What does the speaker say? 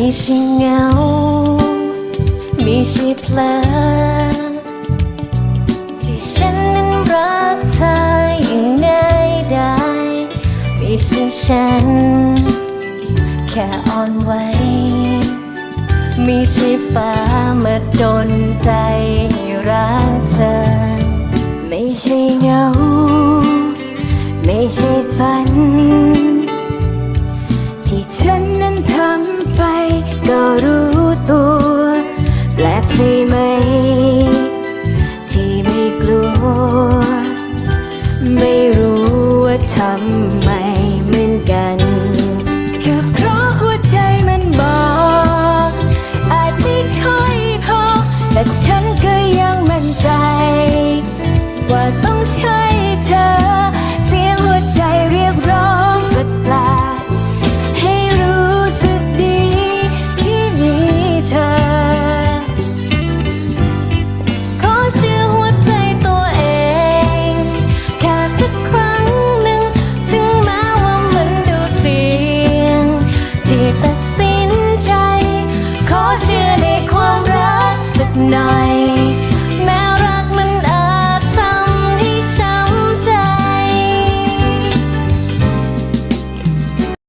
มีใช่เงามีใช่เพลที่ฉันนั้นรักเธออย่างง่ายได้มีใช่ฉัน แค่อ่อนไหวมีใช่ฟ้ามาดนใจให้รักเธอ ไม่ใช่เงา ไม่ใช่ฝัน ที่ฉัน ก็รู้ตัว แปลกใช่ไหม ที่ไม่กลัว ไม่รู้ว่าทำไมเหมือนกันก็เพราะหัวใจมันบอก อาจไม่ค่อยพอ แต่ฉันก็ยังมั่นใจ ว่าต้องใช่เธอ ที่